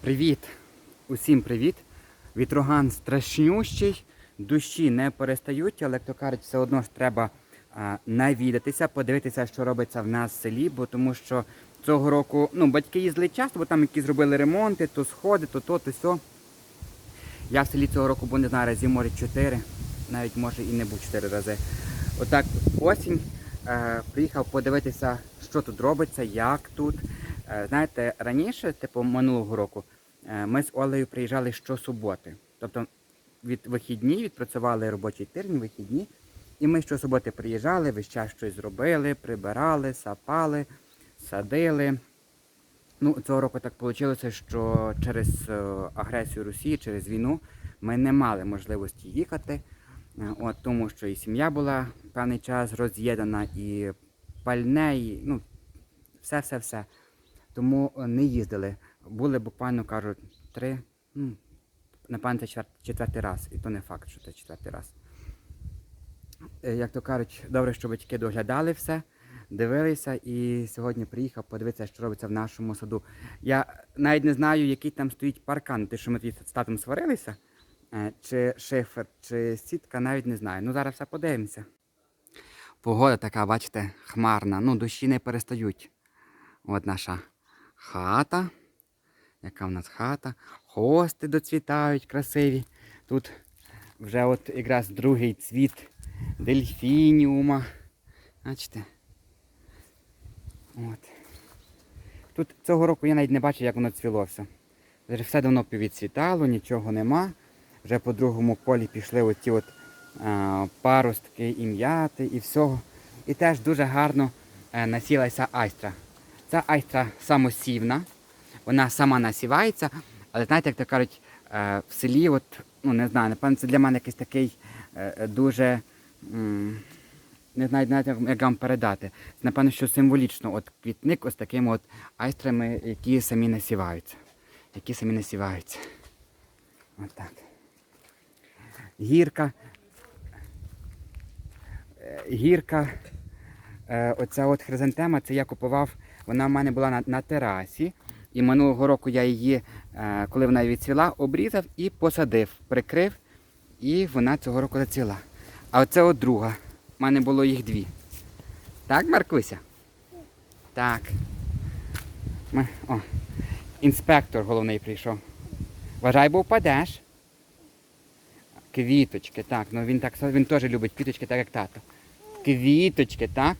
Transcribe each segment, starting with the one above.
Привіт! Усім привіт! Вітроган страшнющий, душі не перестають, але то кажуть, все одно ж треба а, навідатися, подивитися, що робиться в нас в селі, бо тому що цього року ну, батьки їздили часто, бо там якісь зробили ремонти, то сходи, то то, то сьо. Я в селі цього року був, не знаю, разів може 4, навіть може і не був 4 рази. Отак осінь е, приїхав подивитися, що тут робиться, як тут. Е, знаєте, раніше, типу минулого року, е, ми з Олею приїжджали щосуботи. Тобто від вихідні відпрацювали робочий тиждень, вихідні. І ми щосуботи приїжджали, весь час щось зробили, прибирали, сапали, садили. Ну, цього року так вийшло, що через е, агресію Росії, через війну ми не мали можливості їхати. От, тому що і сім'я була певний час роз'єднана, і пальне, і ну, все-все-все. Тому е, не їздили. Були буквально кажуть три, ну, напевно, це четвер- четвертий раз, і то не факт, що це четвертий раз. Е, Як то кажуть, добре, що батьки доглядали все, дивилися і сьогодні приїхав подивитися, що робиться в нашому саду. Я навіть не знаю, який там стоїть паркан, те, що ми тоді з татом сварилися, е, чи шифер, чи сітка, навіть не знаю. Ну зараз все подивимося. Погода така, бачите, хмарна, ну дощі не перестають. От наша хата. Яка в нас хата? Хости доцвітають красиві. Тут вже от якраз другий цвіт дельфініума. Бачите? От. Тут цього року я навіть не бачив, як воно цвіло все. Вже все давно повідцвітало, нічого нема. Вже по другому колі пішли оті от, а, паростки і м'яти і всього. І теж дуже гарно е, насілася айстра. Ця айстра самосівна, вона сама насівається, але знаєте, як то кажуть, е, в селі, от, ну не знаю, напевно, це для мене якийсь такий е, е, дуже. Не знаю, навіть, як- вам передати. Напевно, що символічно, от квітник ось такими от айстрами, які самі насіваються. Які самі насіваються. Гірка. Е, Гірка. Е, Оця от хризантема, це я купував, вона в мене була на, на терасі. І минулого року я її, е, коли вона відцвіла, обрізав і посадив, прикрив, і вона цього року зацвіла. А оце от друга. У мене було їх дві. Так, Маркуся? Так. О, інспектор головний прийшов. Вважай, бо впадеш. Квіточки, так. Ну він так він теж любить квіточки, так як тато. Квіточки, так?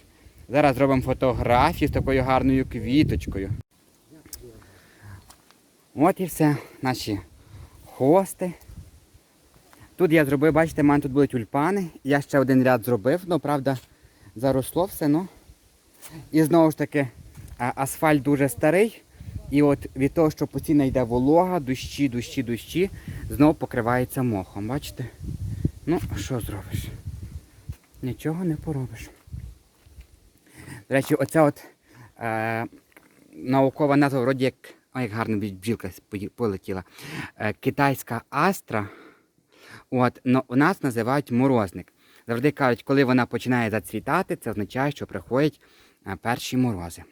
Зараз зробимо фотографію з такою гарною квіточкою. От і все, наші хости. Тут я зробив, бачите, в мене тут були тюльпани. Я ще один ряд зробив, ну правда, заросло все, ну. І знову ж таки, асфальт дуже старий. І от від того, що постійно йде волога, дощі, дощі, дощі, знову покривається мохом. Бачите? Ну, що зробиш? Нічого не поробиш. До речі, оця от е, наукова назва, вроді як, ой, як гарно бджілка полетіла. Е, китайська астра. От, но у нас називають морозник. Завжди кажуть, коли вона починає зацвітати, це означає, що приходять е, перші морози.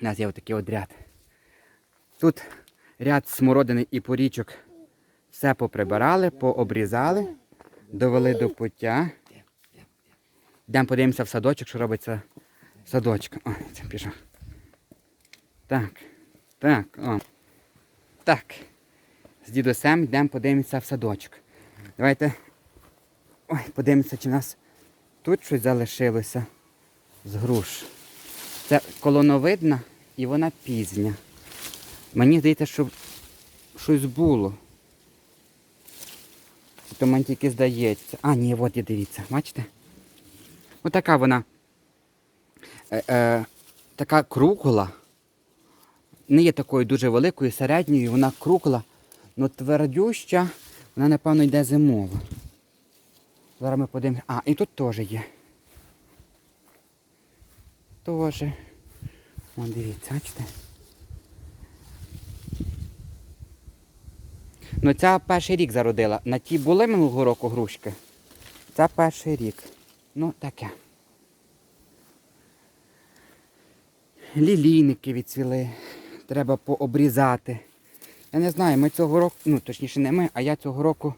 У нас є отакий от ряд. Тут ряд смородини і порічок. Все поприбирали, пообрізали, довели до пуття. Йдемо подивимося в садочок, що робиться в садочку. О, це пішов. Так, так, о. Так. З дідусем йдемо подивимося в садочок. Давайте. Ой, подивимося, чи в нас тут щось залишилося з груш. Це колоновидна і вона пізня. Мені здається, що щось було. То мені тільки здається. А, ні, от є, дивіться, бачите? Отака вона. Е, е, така кругла. Не є такою дуже великою, середньою, вона кругла, але твердюща, вона, напевно, йде зимова. Зараз ми подивимося. А, і тут теж є. Теж. О, дивіться, бачите? Ну ця перший рік зародила. На ті були минулого року грушки. Це перший рік. Ну, таке. Лілійники відцвіли. Треба пообрізати. Я не знаю, ми цього року, ну точніше не ми, а я цього року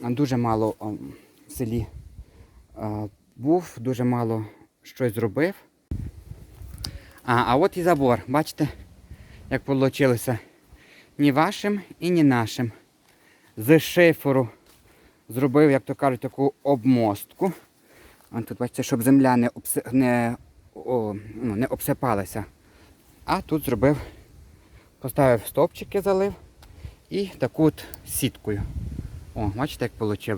дуже мало в селі був, дуже мало щось зробив. А, а от і забор, бачите, як вийшло. Ні вашим і ні нашим. З шиферу зробив, як то кажуть, таку обмостку. Тут бачите, щоб земля не, обси... не, о, ну, не обсипалася. А тут зробив, поставив стовпчики, залив і таку от сіткою. О, бачите, як вийшло.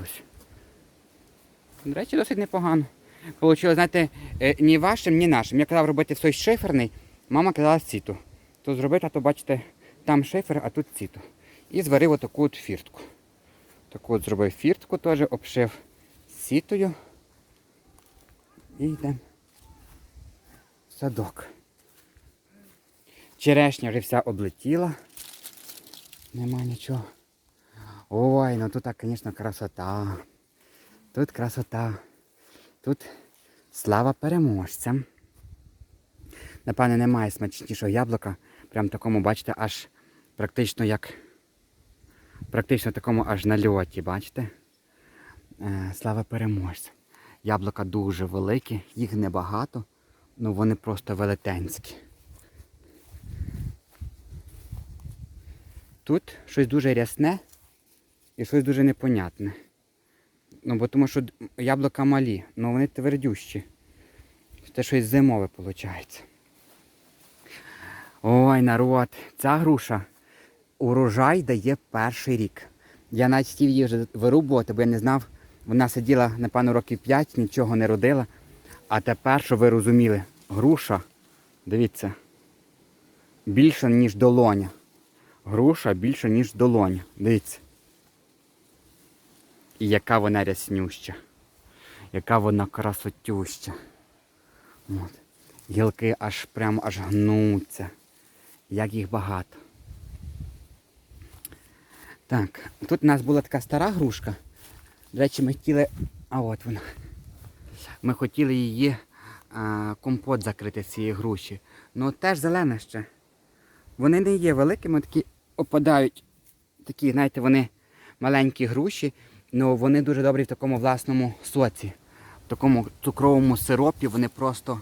До речі, досить непогано. Получилось, знаєте, е, ні вашим, ні нашим. Я казав робити все шиферний, мама казала сіту. То зробити, а то бачите, там шифер, а тут сіту. І зварив отаку от фіртку. Таку от зробив фіртку теж, обшив сітою. І йдемо садок. Черешня вже вся облетіла. Нема нічого. Ой, ну тут, звісно, красота. Тут красота. Тут слава переможцям. Напевне, немає смачнішого яблука. Прям такому, бачите, аж практично як. Практично такому аж на льоті, бачите? Е, слава переможцям. Яблука дуже великі, їх небагато, ну вони просто велетенські. Тут щось дуже рясне і щось дуже непонятне. Ну, бо тому що яблука малі, але вони твердющі. Це щось зимове виходить. Ой, народ, ця груша урожай дає перший рік. Я навіть хотів її вже вирубувати, бо я не знав. Вона сиділа, напевно, років 5, нічого не родила. А тепер, щоб ви розуміли, груша, дивіться, більша, ніж долоня. Груша більша, ніж долоня. Дивіться. І яка вона ряснюща. Яка вона красотюща. От. Гілки аж прямо аж гнуться. Як їх багато. Так, тут у нас була така стара грушка. До речі, ми хотіли. А от вона. Ми хотіли її а, компот закрити з цієї груші. Ну теж зелена ще. Вони не є великими, такі опадають. Такі, знаєте, вони маленькі груші, але вони дуже добрі в такому власному соці. В такому цукровому сиропі вони просто,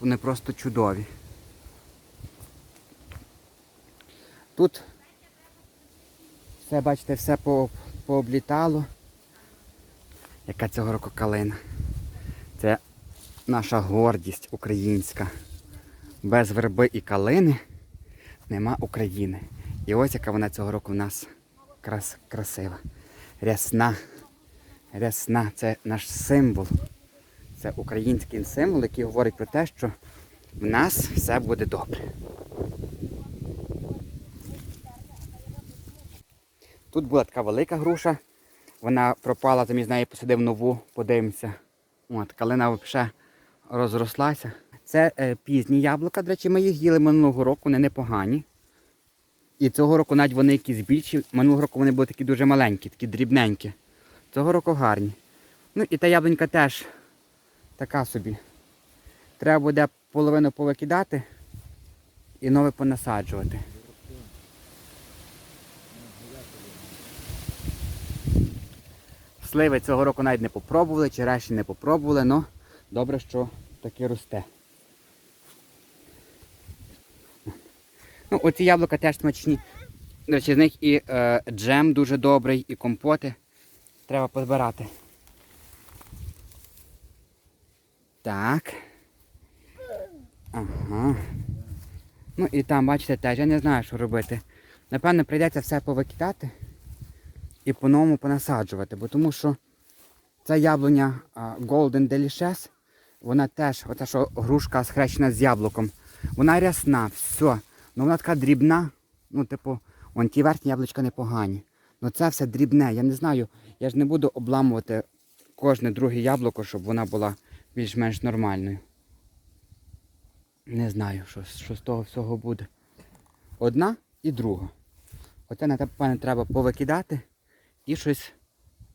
вони просто чудові. Тут все, бачите, все по, пооблітало. Яка цього року калина. Це наша гордість українська. Без верби і калини нема України. І ось яка вона цього року в нас крас, красива. Рясна. Рясна це наш символ. Це український символ, який говорить про те, що в нас все буде добре. Тут була така велика груша. Вона пропала, замість неї посадив нову, подивимося. От, калина взагалі розрослася. Це е, пізні яблука, до речі, ми їх їли минулого року, вони непогані. І цього року навіть вони якісь більші. Минулого року вони були такі дуже маленькі, такі дрібненькі. Цього року гарні. Ну і та яблунька теж така собі. Треба буде половину повикидати і нове понасаджувати. Сливи цього року навіть не попробували, черешні не попробували, але добре, що таки росте. Ну, оці яблука теж смачні. До речі, з них і е, джем дуже добрий, і компоти. Треба позбирати. Так. Ага. Ну і там, бачите, теж я не знаю, що робити. Напевно, прийдеться все повикидати і по-новому понасаджувати, бо тому що ця яблуня Golden Delicious, вона теж, ота що грушка схрещена з яблуком, вона рясна, все. Ну вона така дрібна, ну, типу, вон ті верхні яблучка непогані. Ну це все дрібне. Я не знаю, я ж не буду обламувати кожне друге яблуко, щоб вона була більш-менш нормальною. Не знаю, що, що з того всього буде. Одна і друга. Оце напевне треба повикидати і щось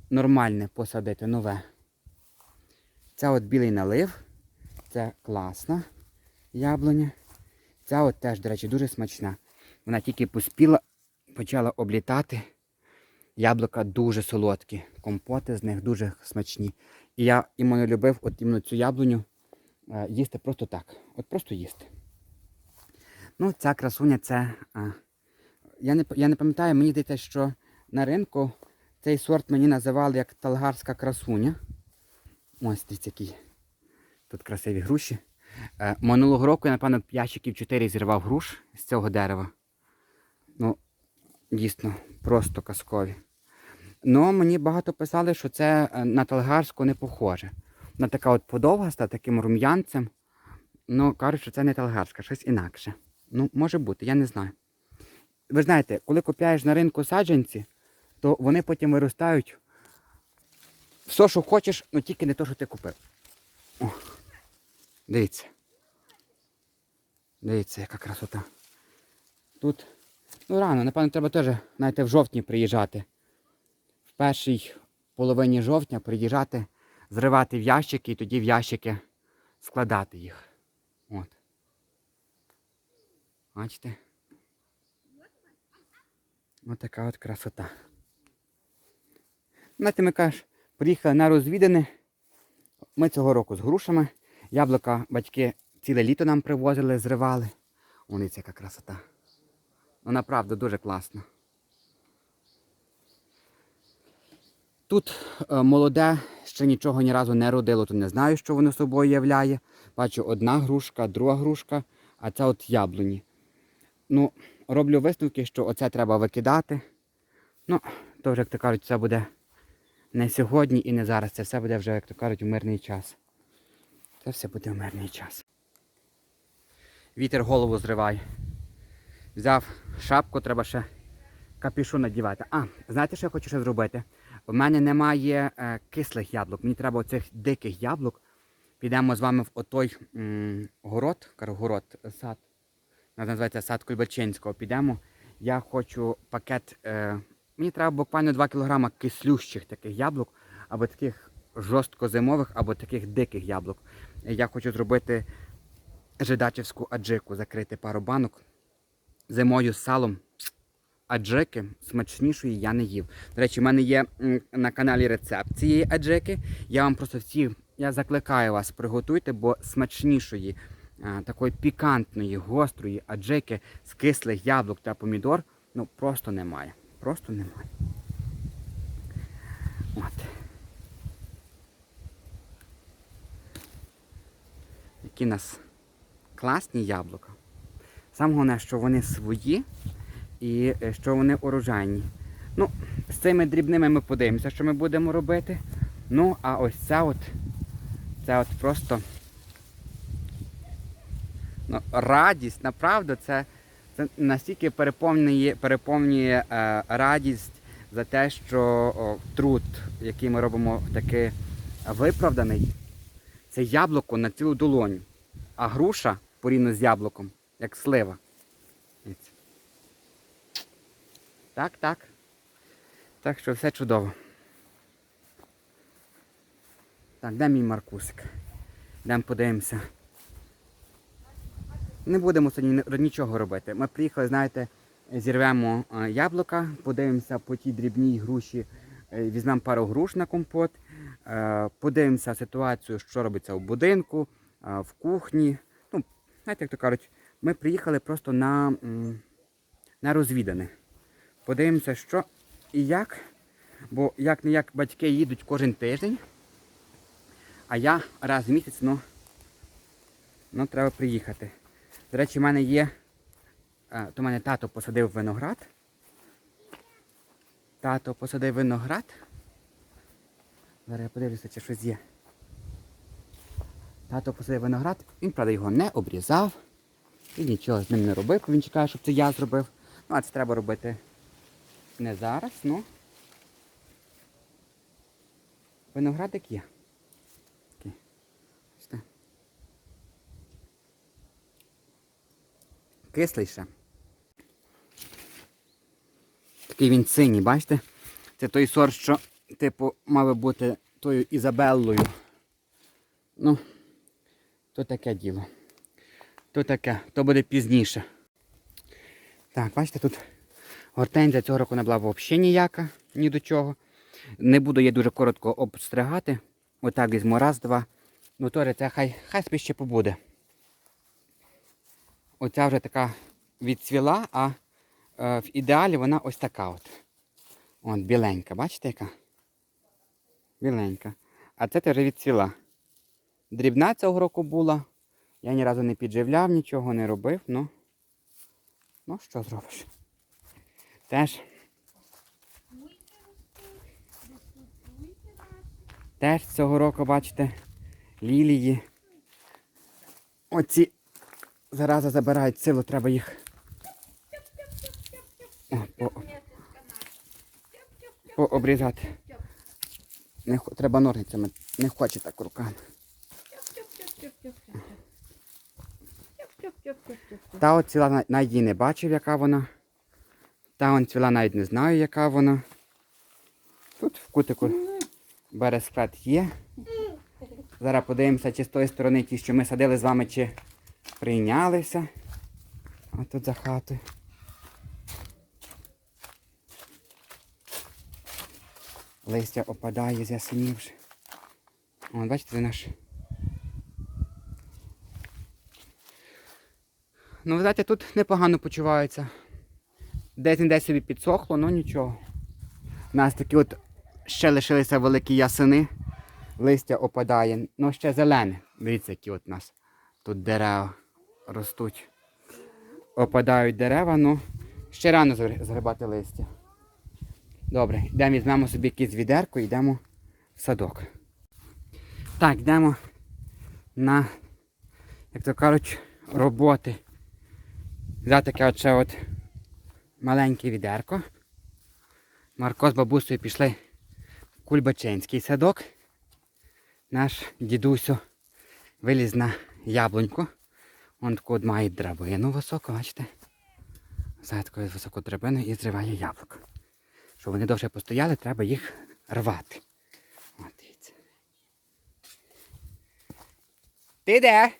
нормальне посадити, нове. Це от білий налив. Це класна яблуня. Ця от теж, до речі, дуже смачна. Вона тільки поспіла почала облітати. Яблука дуже солодкі, компоти з них дуже смачні. І я іменно любив от іменно цю яблуню е, їсти просто так. От просто їсти. Ну, ця красуня це. А, я, не, я не пам'ятаю, мені здається, що на ринку цей сорт мені називали як талгарська красуня. Ось дивіться, які тут красиві груші. Е, минулого року я, напевно, ящиків 4 зірвав груш з цього дерева. Ну, дійсно, просто казкові. Ну, мені багато писали, що це е, на талгарську не похоже. Вона така от подовгаста, таким рум'янцем. Ну, кажуть, що це не талгарська, щось інакше. Ну, може бути, я не знаю. Ви знаєте, коли купляєш на ринку саджанці, то вони потім виростають все, що хочеш, ну тільки не те, що ти купив. О, дивіться. Дивіться, яка красота. Тут, ну рано, напевно, треба теж, знаєте, в жовтні приїжджати. В першій половині жовтня приїжджати, зривати в ящики і тоді в ящики складати їх. От. Бачите? Ось така от красота. Знаєте, ми кажеш, приїхали на розвідане. Ми цього року з грушами. Яблука батьки ціле літо нам привозили, зривали. Вони це яка красота. Ну, направду дуже класно. Тут е, молоде, ще нічого ні разу не родило, то не знаю, що воно собою являє. Бачу, одна грушка, друга грушка, а це от яблуні. Ну, роблю висновки, що оце треба викидати. Ну, то вже, як то кажуть, це буде не сьогодні і не зараз. Це все буде вже, як то кажуть, у мирний час. Це все буде в мирний час. Вітер голову зриває. Взяв шапку, треба ще капюшон надівати. А, знаєте, що я хочу ще зробити? У мене немає е, кислих яблук. Мені треба оцих диких яблук. Підемо з вами в отой м, город, город, сад. Називається сад Кульбачинського. Підемо. Я хочу пакет. Е, мені треба буквально 2 кг кислющих таких яблук, або таких жорстко зимових, або таких диких яблук. Я хочу зробити жидачівську аджику, закрити пару банок зимою з салом. Аджики смачнішої я не їв. До речі, в мене є на каналі рецепт цієї аджики. Я вам просто всі, я закликаю вас, приготуйте, бо смачнішої, такої пікантної, гострої аджики з кислих яблук та помідор, ну просто немає. Просто немає. От. Які нас класні яблука. Саме головне, що вони свої і е, що вони урожайні. Ну, з цими дрібними ми подивимося, що ми будемо робити. Ну, а ось це от, це от просто ну, радість, направду, це, це настільки переповнює, переповнює е, радість за те, що о, труд, який ми робимо, таки виправданий. Це яблуко на цілу долоню, а груша порівняно з яблуком, як слива. Так, так. Так що все чудово. Так, де мій Маркусик? Йдемо подивимося. Не будемо сьогодні нічого робити. Ми приїхали, знаєте, зірвемо е, яблука, подивимося по тій дрібній груші, е, візьмемо пару груш на компот, е, подивимося ситуацію, що робиться в будинку, в кухні. Ну, знаєте, як то кажуть, ми приїхали просто на, на розвідане. Подивимося, що і як. Бо як не як батьки їдуть кожен тиждень, а я раз в місяць, ну, ну треба приїхати. До речі, в мене є. е, То в мене тато посадив виноград. Тато посадив виноград. Зараз я подивлюся, чи щось є. Тато посадив виноград, він, правда, його не обрізав. І нічого з ним не робив, він чекає, щоб це я зробив. Ну, а це треба робити не зараз, ну. Виноградик є. Такий. Бачите? Кислий ще. Такий він синій, бачите? Це той сорт, що, типу, мав бути тою Ізабеллою. Ну, то таке діло. То таке, то буде пізніше. Так, бачите, тут Гортензія цього року не була взагалі ніяка, ні до чого. Не буду її дуже коротко обстригати. Отак візьму раз, два. Ну теж це хай, хай ще побуде. Оця вже така відцвіла, а е, в ідеалі вона ось така от. От, біленька, бачите яка? Біленька. А це теж відцвіла. Дрібна цього року була. Я ні разу не підживляв, нічого не робив, ну. Ну, що зробиш? Теж. Теж цього року, бачите, лілії. Оці зараза забирають силу, треба їх. О, по, пообрізати. Не, треба ножницями, не хоче так руками. Та от ціла на- навіть не бачив, яка вона. Та он ціла навіть не знаю, яка вона. Тут в кутику бересклет є. Зараз подивимося, чи з тої сторони ті, що ми садили з вами, чи прийнялися. А тут за хатою. Листя опадає з ясенів. О, бачите, це наш. Ну, ви знаєте, тут непогано почувається. Десь не десь собі підсохло, ну нічого. У нас такі от ще лишилися великі ясени. Листя опадає. Ну ще зелене. Дивіться, які от у нас тут дерева ростуть. Опадають дерева, ну ще рано згри- згребати листя. Добре, йдемо візьмемо собі якесь відерко і йдемо в садок. Так, йдемо на, як то кажуть, роботи. Взяти таке от ще от маленьке відерко. Марко з бабусею пішли в Кульбачинський садок. Наш дідусю виліз на яблуньку. Он таку має драбину високу, бачите? Таку високу драбину і зриває яблуко. Щоб вони довше постояли, треба їх рвати. От дивіться. Ти де?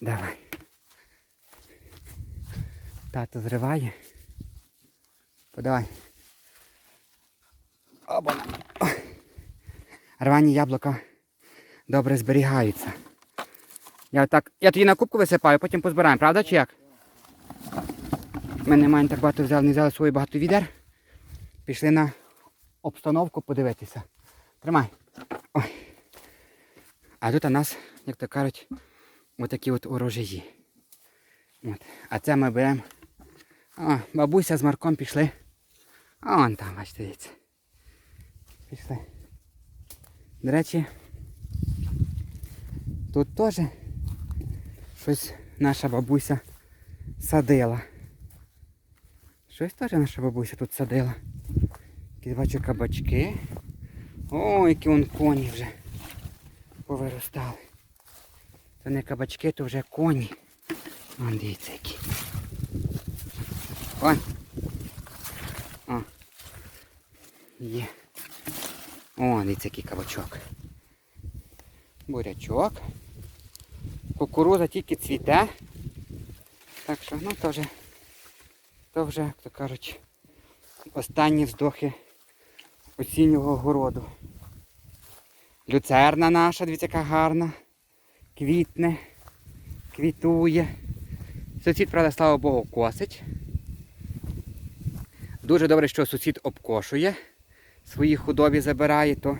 Давай. Тато зриває. Подавай. Обана. Рвані яблука добре зберігаються. Я так. Я тоді на кубку висипаю, потім позбираємо, правда чи як? Ми не маємо так багато взяли, не взяли свої багато відер. Пішли на обстановку подивитися. Тримай. Ой. А тут у нас, як то кажуть, отакі от урожаї. От. А це ми беремо. О, бабуся з Марком пішли. А вон там, бачите, дивіться. Пішли. До речі, тут теж щось наша бабуся садила. Щось теж наша бабуся тут садила. Які бачу кабачки. О, які вон коні вже повиростали. Це не кабачки, то вже коні. Вон дивіться які. Вон. О. Є. О, дивіться який кабачок. Бурячок. Кукуруза тільки цвіте. Так що, ну то вже, то вже, як то кажуть, останні вздохи осіннього городу. Люцерна наша, дивіться, яка гарна. Квітне, квітує. Сусід, правда, слава Богу, косить. Дуже добре, що сусід обкошує, свої худобі забирає, то,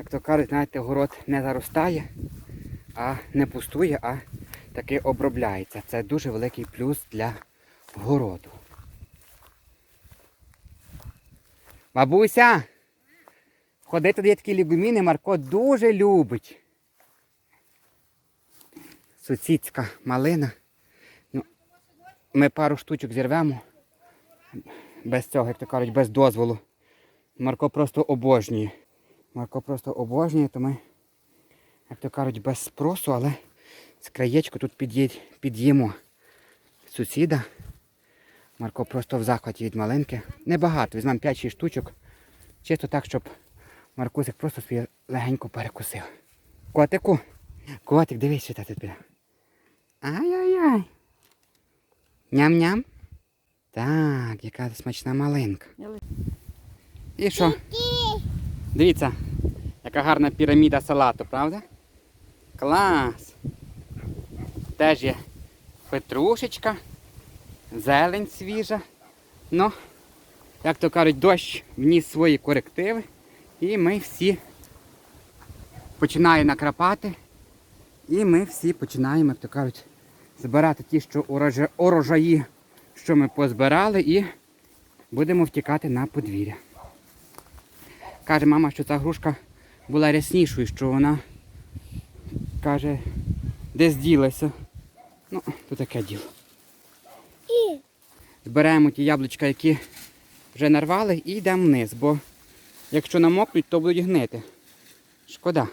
як то кажуть, знаєте, город не заростає, а не пустує, а таки обробляється. Це дуже великий плюс для городу. Бабуся! Ходити є такі лігуміни, Марко дуже любить. Сусідська малина. Ну, ми пару штучок зірвемо. Без цього, як то кажуть, без дозволу. Марко просто обожнює. Марко просто обожнює, то ми, як то кажуть, без спросу, але з краєчку тут під'їмо сусіда. Марко просто в захваті від малинки. Небагато, візьмемо 5-6 штучок. Чисто так, щоб Маркусик просто собі легенько перекусив. Котику, котик, дивись, що тут піде. Ай-яй-яй. Ням-ням? Так, яка смачна малинка. І що? Дивіться, яка гарна піраміда салату, правда? Клас! Теж є петрушечка, зелень свіжа. Ну, як то кажуть, дощ вніс свої корективи. І ми всі починає накрапати. І ми всі починаємо, як то кажуть, збирати ті, що урожа- урожаї, що ми позбирали, і будемо втікати на подвір'я. Каже мама, що ця грушка була ряснішою, що вона каже, десь ділася. Ну, то таке діло. Збираємо ті яблучка, які вже нарвали, і йдемо вниз, бо якщо намокнуть, то будуть гнити. Шкода.